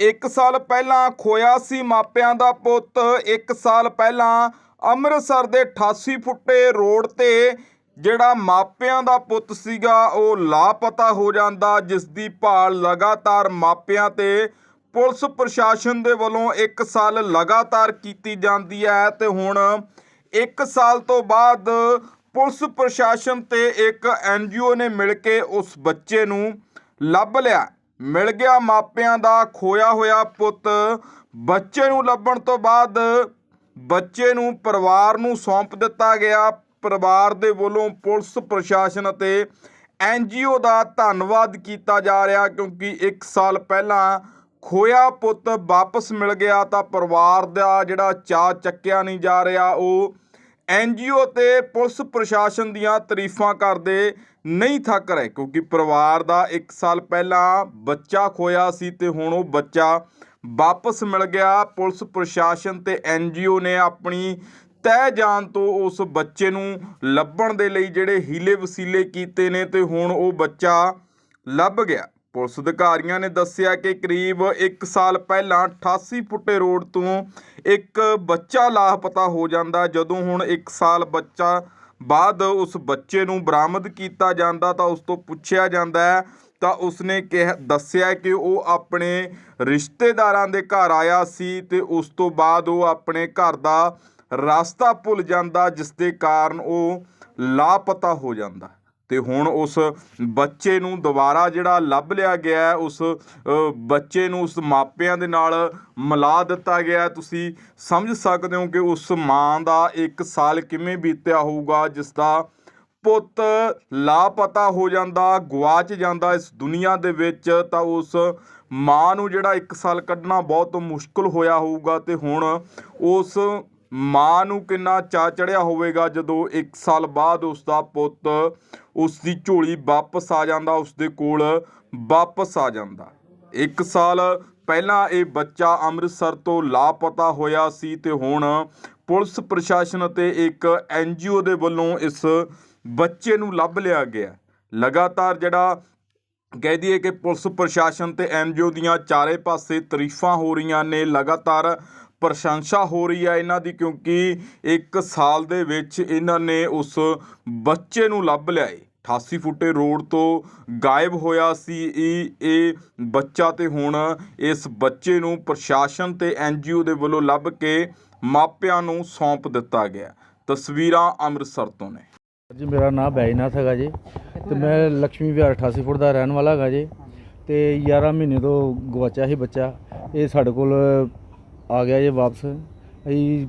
ਇੱਕ ਸਾਲ ਪਹਿਲਾਂ ਖੋਇਆ ਸੀ ਮਾਪਿਆਂ ਦਾ ਪੁੱਤ। ਇੱਕ ਸਾਲ ਪਹਿਲਾਂ ਅੰਮ੍ਰਿਤਸਰ ਦੇ 88 ਫੁੱਟੇ ਰੋਡ ਤੇ ਜਿਹੜਾ ਮਾਪਿਆਂ ਦਾ ਪੁੱਤ ਸੀਗਾ, ਉਹ ਲਾਪਤਾ ਹੋ ਜਾਂਦਾ। ਜਿਸ ਦੀ ਭਾਲ ਲਗਾਤਾਰ ਮਾਪਿਆਂ ਤੇ ਪੁਲਿਸ ਪ੍ਰਸ਼ਾਸਨ ਦੇ ਵੱਲੋਂ ਇੱਕ ਸਾਲ ਲਗਾਤਾਰ ਕੀਤੀ ਜਾਂਦੀ ਹੈ ਤੇ ਹੁਣ ਇੱਕ ਸਾਲ ਤੋਂ ਬਾਅਦ ਪੁਲਿਸ ਪ੍ਰਸ਼ਾਸਨ ਤੇ ਇੱਕ ਐਨਜੀਓ ਨੇ ਮਿਲ ਕੇ ਉਸ ਬੱਚੇ ਨੂੰ ਲੱਭ ਲਿਆ। ਮਿਲ ਗਿਆ ਮਾਪਿਆਂ ਦਾ ਖੋਇਆ ਹੋਇਆ ਪੁੱਤ। ਬੱਚੇ ਨੂੰ ਲੱਭਣ ਤੋਂ ਬਾਅਦ ਬੱਚੇ ਨੂੰ ਪਰਿਵਾਰ ਨੂੰ ਸੌਂਪ ਦਿੱਤਾ ਗਿਆ। ਪਰਿਵਾਰ ਦੇ ਵੱਲੋਂ ਪੁਲਿਸ, ਪ੍ਰਸ਼ਾਸਨ ਅਤੇ ਐਨਜੀਓ ਦਾ ਧੰਨਵਾਦ ਕੀਤਾ ਜਾ ਰਿਹਾ ਕਿਉਂਕਿ 1 ਸਾਲ ਪਹਿਲਾਂ ਖੋਇਆ ਪੁੱਤ ਵਾਪਸ ਮਿਲ ਗਿਆ ਤਾਂ ਪਰਿਵਾਰ ਦਾ ਜਿਹੜਾ ਚਾਅ ਚੱਕਿਆ ਨਹੀਂ ਜਾ ਰਿਹਾ, ਉਹ ਐਨਜੀਓ ਤੇ ਪੁਲਿਸ ਪ੍ਰਸ਼ਾਸਨ ਦੀਆਂ ਤਾਰੀਫਾਂ ਕਰਦੇ ਨਹੀਂ ਥੱਕ ਰਹੇ, ਕਿਉਂਕਿ ਪਰਿਵਾਰ ਦਾ 1 ਸਾਲ ਪਹਿਲਾਂ ਬੱਚਾ ਖੋਇਆ ਸੀ ਤੇ ਹੁਣ ਉਹ ਬੱਚਾ ਵਾਪਸ ਮਿਲ ਗਿਆ। ਪੁਲਿਸ ਪ੍ਰਸ਼ਾਸਨ ਤੇ ਐਨਜੀਓ ਨੇ ਆਪਣੀ ਤਹਿ ਜਾਣ ਤੋਂ ਉਸ ਬੱਚੇ ਨੂੰ ਲੱਭਣ ਦੇ ਲਈ ਜਿਹੜੇ ਹੀਲੇ ਵਸੀਲੇ ਕੀਤੇ ਨੇ ਤੇ ਹੁਣ ਉਹ ਬੱਚਾ ਲੱਭ ਗਿਆ। ਪੁਲਿਸ ਅਧਿਕਾਰੀਆਂ ਨੇ ਦੱਸਿਆ ਕਿ ਕਰੀਬ 1 ਸਾਲ ਪਹਿਲਾਂ 88 ਫੁੱਟੇ ਰੋਡ ਤੋਂ ਇੱਕ ਬੱਚਾ ਲਾਪਤਾ ਹੋ ਜਾਂਦਾ। ਜਦੋਂ ਹੁਣ 1 ਸਾਲ ਬੱਚਾ ਬਾਅਦ ਉਸ ਬੱਚੇ ਨੂੰ ਬਰਾਮਦ ਕੀਤਾ ਜਾਂਦਾ ਤਾਂ ਉਸ ਤੋਂ ਪੁੱਛਿਆ ਜਾਂਦਾ ਹੈ। ਤਾਂ ਉਸਨੇ ਕਿਹਾ, ਦੱਸਿਆ ਕਿ ਉਹ ਆਪਣੇ ਰਿਸ਼ਤੇਦਾਰਾਂ ਦੇ ਘਰ ਆਇਆ ਸੀ ਤੇ ਉਸ ਤੋਂ ਬਾਅਦ ਉਹ ਆਪਣੇ ਘਰ ਦਾ ਰਸਤਾ ਭੁੱਲ ਜਾਂਦਾ, ਜਿਸ ਦੇ ਕਾਰਨ ਉਹ ਲਾਪਤਾ ਹੋ ਜਾਂਦਾ। ਤੇ ਹੁਣ ਉਸ ਬੱਚੇ ਨੂੰ ਦੁਬਾਰਾ ਜਿਹੜਾ ਲੱਭ ਲਿਆ ਗਿਆ ਉਸ ਬੱਚੇ ਨੂੰ ਉਸ ਮਾਪਿਆਂ ਦੇ ਨਾਲ ਮਿਲਾ ਦਿੱਤਾ ਗਿਆ ਤੁਸੀਂ ਸਮਝ ਸਕਦੇ ਹੋ ਕਿ ਉਸ ਮਾਂ ਦਾ 1 ਸਾਲ ਕਿਵੇਂ ਬੀਤਿਆ ਹੋਊਗਾ, ਜਿਸ ਦਾ ਪੁੱਤ ਲਾਪਤਾ ਹੋ ਜਾਂਦਾ ਗਵਾਚ ਜਾਂਦਾ ਇਸ ਦੁਨੀਆ ਦੇ ਵਿੱਚ, ਤਾਂ ਉਸ ਮਾਂ ਨੂੰ ਜਿਹੜਾ 1 ਸਾਲ ਕੱਢਣਾ ਬਹੁਤ ਮੁਸ਼ਕਲ ਹੋਇਆ ਹੋਊਗਾ। ਤੇ ਹੁਣ ਉਸ ਮਾਂ ਨੂੰ ਕਿੰਨਾ ਚਾ ਚੜਿਆ ਹੋਵੇਗਾ ਜਦੋਂ 1 ਸਾਲ ਬਾਅਦ ਉਸ ਦਾ ਪੁੱਤ ਉਸ ਦੀ ਝੋਲੀ ਵਾਪਸ ਆ ਜਾਂਦਾ ਉਸ ਦੇ ਕੋਲ ਵਾਪਸ ਆ ਜਾਂਦਾ। 1 ਸਾਲ ਪਹਿਲਾਂ ਇਹ ਬੱਚਾ ਅੰਮ੍ਰਿਤਸਰ ਤੋਂ ਲਾਪਤਾ ਹੋਇਆ ਸੀ ਤੇ ਹੁਣ ਪੁਲਿਸ ਪ੍ਰਸ਼ਾਸਨ ਅਤੇ ਇੱਕ ਐਨਜੀਓ ਦੇ ਵੱਲੋਂ ਇਸ ਬੱਚੇ ਨੂੰ ਲੱਭ ਲਿਆ ਗਿਆ। ਲਗਾਤਾਰ ਜਿਹੜਾ ਕਹਿ ਦਈਏ ਕਿ ਪੁਲਿਸ ਪ੍ਰਸ਼ਾਸਨ ਤੇ ਐਨਜੀਓ ਦੀਆਂ ਚਾਰੇ ਪਾਸੇ ਤਾਰੀਫਾਂ ਹੋ ਰਹੀਆਂ ਨੇ, ਲਗਾਤਾਰ ਪ੍ਰਸ਼ੰਸਾ ਹੋ ਰਹੀ ਹੈ ਇਹਨਾਂ ਦੀ ਕਿਉਂਕਿ ਇੱਕ ਸਾਲ ਦੇ ਵਿੱਚ ਇਹਨਾਂ ਨੇ ਉਸ ਬੱਚੇ ਨੂੰ ਲੱਭ ਲਿਆ ਏ। 88 ਫੁੱਟੇ ਰੋਡ ਤੋਂ ਗਾਇਬ ਹੋਇਆ ਸੀ ਇਹ ਇਹ ਬੱਚਾ ਤੇ ਹੁਣ ਇਸ ਬੱਚੇ ਨੂੰ ਪ੍ਰਸ਼ਾਸਨ ਤੇ ਐਨਜੀਓ ਦੇ ਵੱਲੋਂ ਲੱਭ ਕੇ ਮਾਪਿਆਂ ਨੂੰ ਸੌਂਪ ਦਿੱਤਾ ਗਿਆ। ਤਸਵੀਰਾਂ ਅੰਮ੍ਰਿਤਸਰ ਤੋਂ ਨੇ। ਜੀ, ਮੇਰਾ ਨਾਮ ਬੈਜਨਾਥ ਹੈਗਾ ਜੀ ਤੇ ਮੈਂ ਲక్ష్ਮੀ ਵਿਹਾਰ 88 ਫੁੱਟ ਦਾ ਰਹਿਣ ਵਾਲਾ ਹੈਗਾ ਜੀ ਤੇ 11 ਮਹੀਨੇ ਤੋਂ ਗਵਾਚਿਆ ਸੀ ਬੱਚਾ। ਇਹ ਸਾਡੇ ਕੋਲ ਆ ਗਿਆ ਜੇ ਵਾਪਸ। ਅਸੀਂ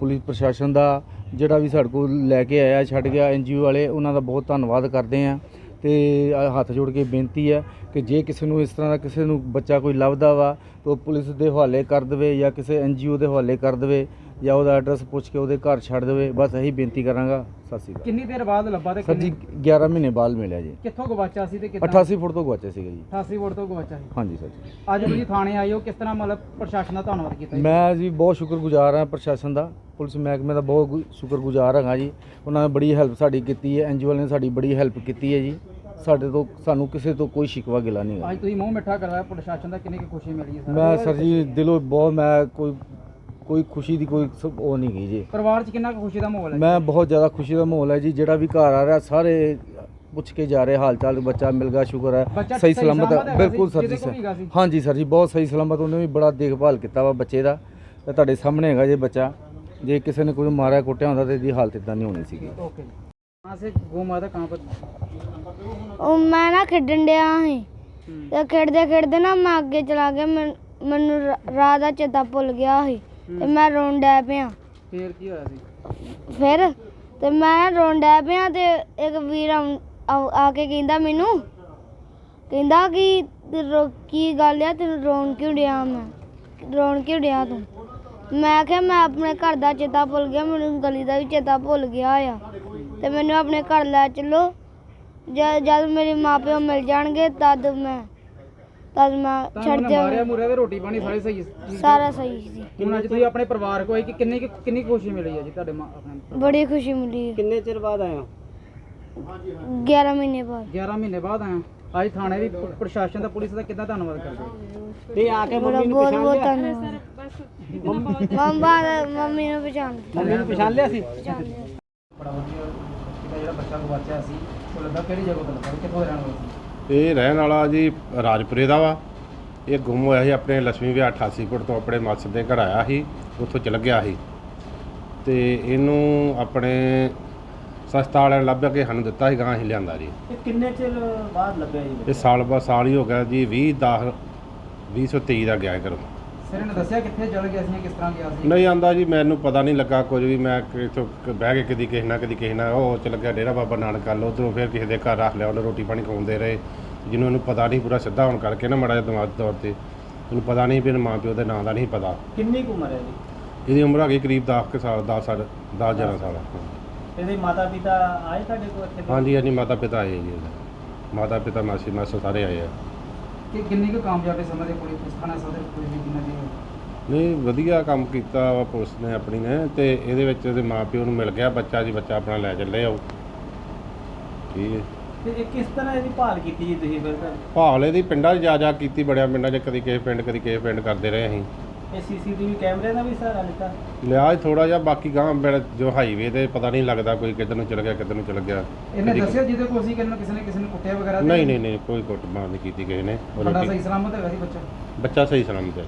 ਪੁਲਿਸ ਪ੍ਰਸ਼ਾਸਨ ਦਾ ਜਿਹੜਾ ਵੀ ਸਾਡੇ ਕੋਲ ਲੈ ਕੇ ਆਇਆ, ਛੱਡ ਗਿਆ ਐਨਜੀਓ ਵਾਲੇ, ਉਹਨਾਂ ਦਾ ਬਹੁਤ ਧੰਨਵਾਦ ਕਰਦੇ ਆ ਤੇ ਹੱਥ ਜੋੜ ਕੇ ਬੇਨਤੀ ਹੈ ਕਿ ਜੇ ਕਿਸੇ ਨੂੰ ਇਸ ਤਰ੍ਹਾਂ ਦਾ ਕਿਸੇ ਨੂੰ ਬੱਚਾ ਕੋਈ ਲੱਭਦਾ ਵਾ, ਤਾਂ ਉਹ ਪੁਲਿਸ ਦੇ ਹਵਾਲੇ ਕਰ ਦੇਵੇ ਜਾਂ ਕਿਸੇ ਐਨਜੀਓ ਦੇ ਹਵਾਲੇ ਕਰ ਦੇਵੇ। ਜਾਂ ਉਹਦਾ ਐਡਰੈਸ ਪੁੱਛ ਕੇ ਉਹਦੇ ਘਰ ਛੱਡ ਦੇਵੇ ਬਸ ਇਹੀ ਬੇਨਤੀ ਕਰਾਂਗਾ। ਸਤਿ ਸ਼੍ਰੀ ਅਕਾਲ। ਕਿੰਨੀ ਦੇਰ ਬਾਅਦ ਲੱਭਾ ਤੇ ਸਰ ਜੀ ਕਿੰਨੇ 11 ਮਹੀਨੇ ਬਾਅਦ ਮਿਲਿਆ ਜੀ। ਕਿੱਥੋਂ ਗਵਾਚਾ ਸੀ ਤੇ ਕਿੱਦਾਂ? 88 ਫੁੱਟ ਤੋਂ ਗਵਾਚਿਆ ਸੀਗਾ ਜੀ। 88 ਵੋਟ ਤੋਂ ਗਵਾਚਾ ਸੀ। ਹਾਂਜੀ ਸਰ ਜੀ। ਅੱਜ ਤੁਸੀਂ ਥਾਣੇ ਆਏ ਹੋ ਕਿਸ ਤਰ੍ਹਾਂ ਮਤਲਬ ਪ੍ਰਸ਼ਾਸਨ ਦਾ ਧੰਨਵਾਦ ਕੀਤਾ ਜੀ? ਮੈਂ ਜੀ ਬਹੁਤ ਸ਼ੁਕਰਗੁਜ਼ਾਰ ਹਾਂ ਪ੍ਰਸ਼ਾਸਨ ਦਾ। ਪੁਲਿਸ ਮਹਿਕਮੇ ਦਾ ਬਹੁਤ ਗੁ- ਸ਼ੁਕਰਗੁਜ਼ਾਰ ਹਾਂ ਜੀ। ਉਹਨਾਂ ਨੇ ਬੜੀ ਹੈਲਪ ਸਾਡੀ ਕੀਤੀ ਹੈ। ਐਨਜੀਓ ਨੇ ਸਾਡੀ ਬੜੀ ਹੈਲਪ ਕੀਤੀ ਹੈ ਜੀ। ਸਾਡੇ ਤੋਂ ਸਾਨੂੰ ਕਿਸੇ ਤੋਂ ਕੋਈ ਸ਼ਿਕਵਾ ਗਿਲਾ ਨਹੀਂ ਹੈ ਅੱਜ ਤੁਸੀਂ ਮੂੰਹ ਮਿੱਠਾ ਕਰਵਾਇਆ ਪ੍ਰਸ਼ਾਸਨ ਦਾ ਕਿੰਨੀ ਕੁ ਖੁਸ਼ੀ ਮਿਲੀ ਹੈ ਸਰ? ਮੈਂ ਸਰ ਜੀ ਦਿਲੋਂ ਬਹੁਤ ਮੈਂ ਕੋਈ ਕੋਈ ਖੁਸ਼ੀ ਦੀ ਕੋਈ ਸ- ਉਹ ਨਹੀਂ ਗਈ ਜੀ। ਪਰਿਵਾਰ 'ਚ ਕਿੰਨਾ ਕੁ ਖੁਸ਼ੀ ਦਾ ਮਾਹੌਲ ਹੈ ਮੈਂ ਬਹੁਤ ਜ਼ਿਆਦਾ ਖੁਸ਼ੀ ਦਾ ਮਾਹੌਲ ਹੈ ਜੀ ਜਿਹੜਾ ਵੀ ਘਰ ਆ ਰਿਹਾ ਸਾਰੇ ਪੁੱਛ ਕੇ ਜਾ ਰਹੇ ਹਾਲ ਚਾਲ ਬੱਚਾ ਮਿਲ ਗਿਆ ਸ਼ੁਕਰ ਹੈ। ਸਹੀ ਸਹੀ ਸਲਾਮਤ ਸਲਾਮਤ ਹੈ ਹੈਗਾ ਬਿਲਕੁਲ ਸੀ, ਸਰ ਜੀ ਜਿਹਦੇ ਕੋਲ ਵੀ ਹੈਗਾ ਸਰ ਸੀ। ਹਾਂਜੀ ਸਰ ਜੀ ਬਹੁਤ ਸਹੀ ਸਲਾਮਤ ਉਹਨੇ ਵੀ ਬੜਾ ਦੇਖਭਾਲ ਕੀਤਾ ਵਾ ਬੱਚੇ ਦਾ ਤੇ ਤੁਹਾਡੇ ਸਾਹਮਣੇ ਹੈਗਾ ਜੇ ਬੱਚਾ। ਜੇ ਕਿਸੇ ਨੇ ਕੋਈ ਮਾਰਿਆ ਕੁੱਟਿਆ ਹੁੰਦਾ ਤੇ ਇਹਦੀ ਹਾਲਤ ਇਦਾਂ ਨਹੀਂ ਹੋਣੀ ਸੀਗੀ। ਉਹ ਮੈਂ ਨਾ ਖੇਡਣ ਡਿਆ ਸੀ। ਤੇ ਖੇਡਦੇ ਖੇਡਦੇ ਨਾ ਮੈਂ ਅੱਗੇ ਚਲਾ ਗਿਆ ਮੈਨ- ਮੈਨੂੰ ਰਾ- ਰਾਹ ਦਾ ਚੇਤਾ ਭੁੱਲ ਗਿਆ ਸੀ। ਤੇ ਮੈਂ ਰੋਣ ਡੈ ਪਿਆ। ਫੇਰ ਕੀ ਹੋਇਆ ਸੀ? ਫਿਰ ਤੇ ਮੈਂ ਰੋਣ ਡੈ ਪਿਆ ਤੇ ਇੱਕ ਵੀਰ ਆਉਂ- ਆਉ- ਆ ਕੇ ਕਹਿੰਦਾ ਮੈਨੂੰ ਕਹਿੰਦਾ ਕਿ ਤੇ ਰੋ- ਕੀ ਗੱਲ ਆ ਤੈਨੂੰ ਰੋਣ ਕਿਉਂ ਡਿਆ ਮੈਂ? ਰੋਣ ਕਿਉਂ ਡਿਆ ਤੂੰ? ਮੈਂ ਕਿਹਾ ਮੈਂ ਆਪਣੇ ਘਰ ਦਾ ਚੇਤਾ ਭੁੱਲ ਗਿਆ ਮੈਨੂੰ ਗਲੀ ਦਾ ਵੀ ਚੇਤਾ ਭੁੱਲ ਗਿਆ ਆ। ਤੇ ਮੈਨੂੰ ਆਪਣੇ ਘਰ ਲੈ ਚੱਲੋ। ਜਦ ਜਦ ਮੇਰੇ ਮਾਪਿਓ ਮਿਲ ਜਾਣਗੇ ਤਦ ਮੈਂ ਤਦ ਮੈਂ ਛੱਡ ਉਹਨੇ ਮਾਰਿਆ ਦਿਆਂ। ਮੁਰਿਆ ਤੇ ਰੋਟੀ ਪਾਣੀ ਸਾਰੇ ਸਹੀ ਸੀ। ਸਾਰਾ ਸਹੀ ਸੀ। ਹੁਣ ਅੱਜ ਤੁਸੀਂ ਆਪਣੇ ਪਰਿਵਾਰ ਕੋਲ ਆਏ ਕਿ ਕਿੰਨੀ ਕੁ- ਕਿੰਨੀ ਕੁ ਖੁਸ਼ੀ ਮਿਲੀ ਹੈ ਜੀ ਤੁਹਾਡੇ ਮਾਂ ਆਪਣੇ ਬੜੀ ਖੁਸ਼ੀ ਮਿਲੀ। ਕਿੰਨੇ ਚਿਰ ਬਾਅਦ ਆਏ ਹੋ? 11 ਮਹੀਨੇ ਬਾਅਦ। 11 ਮਹੀਨੇ ਬਾਅਦ ਆਏ ਹੋ। ਅੱਜ ਥਾਣੇ ਦੀ ਪ- ਪ੍ਰਸ਼ਾਸਨ ਦਾ ਪੁਲਿਸ ਦਾ ਕਿੱਦਾਂ ਧੰਨਵਾਦ ਕਰਦੇ ਹੋ? ਤੇ ਆ ਕੇ ਮੰਮੀ ਨੂੰ ਬਹੁਤ ਪਛਾਣ ਬਹੁਤ ਲਿਆ? ਧੰਨਵਾਦ। ਮੰਮਾ ਮੰਮੀ ਨੂੰ ਪਛਾਣ ਮੰਮੀ ਨੂੰ ਪਛਾਣ ਲਿਆ ਸੀ? ਪਛਾਣ ਲਿਆ। ਬੜਾ ਵਧੀਆ ਜਿਹੜਾ ਬੱਚਾ ਗਵਾਚਿਆ ਸੀ ਉਹ ਲੱਗਾ ਕਿਹੜੀ ਜਗ੍ਹਾ ਤੋਂ ਲੱਗਾ? ਕਿੱਥੋਂ ਦਾ ਰਹਿਣ ਵਾਲਾ ਸੀ? ਇਹ ਰਹਿਣ ਵਾਲਾ ਜੀ ਰਾਜਪੁਰੇ ਦਾ ਵਾ। ਇਹ ਗੁੰਮ ਹੋਇਆ ਸੀ ਆਪਣੇ ਲక్ష్ਮੀ ਵਿਆਹ 88 ਫੁੱਟ ਤੋਂ ਆਪਣੇ ਮਾਸੜ ਦੇ ਘਰ ਆਇਆ ਸੀ ਉੱਥੋਂ ਚਲ ਗਿਆ ਸੀ। ਤੇ ਇਹਨੂੰ ਆਪਣੇ ਸਸਤਾ ਵਾਲਿਆਂ ਨੇ ਲੱਭ ਕੇ ਸਾਨੂੰ ਦਿੱਤਾ ਸੀ ਗਾਂ ਅਸੀਂ ਲਿਆਂਦਾ ਜੀ। ਇਹ ਕਿੰਨੇ ਚਿਰ ਬਾਅਦ ਲੱਭਿਆ ਜੀ? ਇਹ ਸਾਲ ਬਾ ਸਾਲ ਹੀ ਹੋ ਗਿਆ ਜੀ 20 10 2023 ਦਾ ਗਿਆ ਕਰੋ ਸਿਰ ਨੇ ਦੱਸਿਆ ਕਿੱਥੇ ਚਲ ਗਿਆ ਸੀ ਜਾਂ ਕਿਸ ਤਰ੍ਹਾਂ ਗਿਆ ਸੀ? ਨਹੀਂ ਆਂਦਾ ਜੀ ਮੈਨੂੰ ਪਤਾ ਨਹੀਂ ਲੱਗਾ ਕੁਝ ਵੀ। ਮੈਂ ਕਿਥੋਂ ਬਹਿ ਕੇ ਕਦੀ ਕਿਸੇ ਨਾਲ ਕਦੀ ਕਿਸੇ ਨਾਲ ਉਹ ਚ ਲੱਗਿਆ ਡੇਰਾ ਬਾਬਾ ਨਾਨਕ ਵੱਲ। ਉੱਧਰੋਂ ਫਿਰ ਕਿਸੇ ਦੇ ਘਰ ਰੱਖ ਲਿਆ ਉਹਨੇ ਰੋਟੀ ਪਾਣੀ ਖਵਾਉਂਦੇ ਰਹੇ। ਜਿਹਨੂੰ ਇਹਨੂੰ ਪਤਾ ਨਹੀਂ ਪੂਰਾ ਸਿੱਧਾ ਹੋਣ ਕਰਕੇ ਨਾ ਮਾੜਾ ਜਿਹਾ ਦਿਮਾਗ ਤੌਰ ਤੇ। ਇਹਨੂੰ ਪਤਾ ਨਹੀਂ ਵੀ ਇਹਨੂੰ ਮਾਂ ਪਿਓ ਦੇ ਨਾਂ ਦਾ ਨਹੀਂ ਪਤਾ। ਕਿੰਨੀ ਕੁ ਉਮਰ ਹੈ ਜੀ ਇਹਦੀ ਉਮਰ ਹੈਗੀ ਕਰੀਬ 10 ਕੁ ਸਾਲ 10 ਸਾਲ 10 11 ਸਾਲ। ਇਹਦੇ ਮਾਤਾ ਪਿਤਾ ਆਏ ਤੁਹਾਡੇ ਕੋਲ ਇੱਥੇ? ਹਾਂਜੀ ਹਾਂਜੀ ਮਾਤਾ ਪਿਤਾ ਆਏ ਜੀ ਮਾਤਾ ਪਿਤਾ ਮਾਸੀ ਮਾਸਾ ਸਾਰੇ ਆਏ ਆ। ਕਿ ਕਿੰਨੀ ਕੁ ਕਾਮਯਾਬੀ ਸਮਝਦੇ ਪੁਲਿਸ ਥਾਣਾ ਸਦਰ ਪੁਲਿਸ ਦੀ ਕਿੰਨਾ ਦੀ ਨਹੀਂ ਵਧੀਆ ਕੰਮ ਕੀਤਾ ਵਾ ਪੁਲਿਸ ਨੇ ਆਪਣੀ ਨੇ ਤੇ ਇਹਦੇ ਵਿੱਚ ਇਹਦੇ ਮਾਂ ਪਿਓ ਨੂੰ ਮਿਲ ਗਿਆ ਬੱਚਾ ਜੀ ਬੱਚਾ ਆਪਣਾ ਲੈ ਚੱਲੇ ਆਓ ਠੀਕ ਹੈ। ਤੇ ਇਹ ਕਿਸ ਤਰ੍ਹਾਂ ਇਹਦੀ ਭਾਲ ਕੀਤੀ ਜੀ ਤੁਸੀਂ ਫਿਰ? ਭਾਵਲੇ ਦੀ ਪਿੰਡਾਂ 'ਚ ਜਾ ਜਾ ਕੀਤੀ ਬੜਿਆ ਪਿੰਡਾਂ 'ਚ ਕਦੀ ਕਿਸੇ ਪਿੰਡ ਕਦੀ ਕਿਸੇ ਪਿੰਡ ਕਰਦੇ ਰਹੇ ਅਸੀਂ। ਇਹ ਸੀਸੀਟੀਵੀ ਕੈਮਰੇ ਦਾ ਵੀ ਸਹਾਰਾ ਲਿੱਤਾ। ਲਿਆ ਥੋੜਾ ਜਿਹਾ ਬਾਕੀ ਗਾਂ ਜੋ ਹਾਈਵੇ ਤੇ ਪਤਾ ਨਹੀਂ ਲੱਗਦਾ ਕੋਈ ਕਿੱਧਰ ਨੂੰ ਚਲ ਗਿਆ ਕਿੱਧਰ ਨੂੰ ਚਲ ਗਿਆ। ਇਹਨੇ ਕਦੀ- ਦੱਸਿਆ ਜਿਹਦੇ ਕੋਲ ਸੀ ਕਿ ਇਹਨੂੰ ਕਿਸੇ ਨੇ ਕਿਸੇ ਨੇ ਕੁੱਟਿਆ ਵਗੈਰਾ ਤੇ? ਨਹੀਂ ਨਹੀਂ ਨਹੀਂ ਕੋਈ ਕੁੱਟਮਾਰ ਨਹੀਂ ਕੀਤੀ ਕਿਸੇ ਨੇ। ਉਹ ਲੋਕੀ- ਸਹੀ ਸਲਾਮਤ ਹੈਗਾ ਸੀ ਬੱਚਾ? ਬੱਚਾ ਸਹੀ ਸਲਾਮਤ ਹੈ।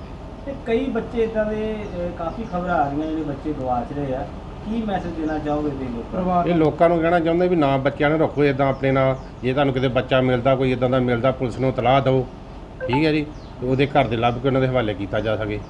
ਤੇ ਕਈ ਬੱਚੇ ਇਦਾਂ ਦੇ ਅਹ, ਕਾਫੀ ਖਬਰਾਂ ਆ ਰਹੀਆਂ ਜਿਹੜੇ ਬੱਚੇ ਗਵਾਚ ਰਹੇ ਆ। ਕੀ ਮੈਸੇਜ ਦੇਣਾ ਚਾਹੋਗੇ ਤੁਸੀਂ ਲੋਕਾਂ ਨੂੰ? ਪਰਿਵਾਰ ਇਹ ਲੋਕਾਂ ਨੂੰ ਕਹਿਣਾ ਚਾਹੁੰਦੇ ਵੀ ਨਾ ਬੱਚਿਆਂ ਨੂੰ ਰੱਖੋ ਇਦਾਂ ਆਪਣੇ ਨਾਲ। ਜੇ ਤੁਹਾਨੂੰ ਕਿਤੇ ਬੱਚਾ ਮਿਲਦਾ ਕੋਈ ਇਦਾਂ ਦਾ ਮਿਲਦਾ ਪੁਲਿਸ ਨੂੰ ਤਲਾਹ ਦਿਓ। ਠੀਕ ਹੈ ਜੀ? ਤੇ ਉਹਦੇ ਘਰ ਦੇ ਲੱਭ ਕੇ ਉਹਨਾਂ ਦੇ ਹਵਾਲੇ ਕੀਤਾ ਜਾ ਸਕੇ।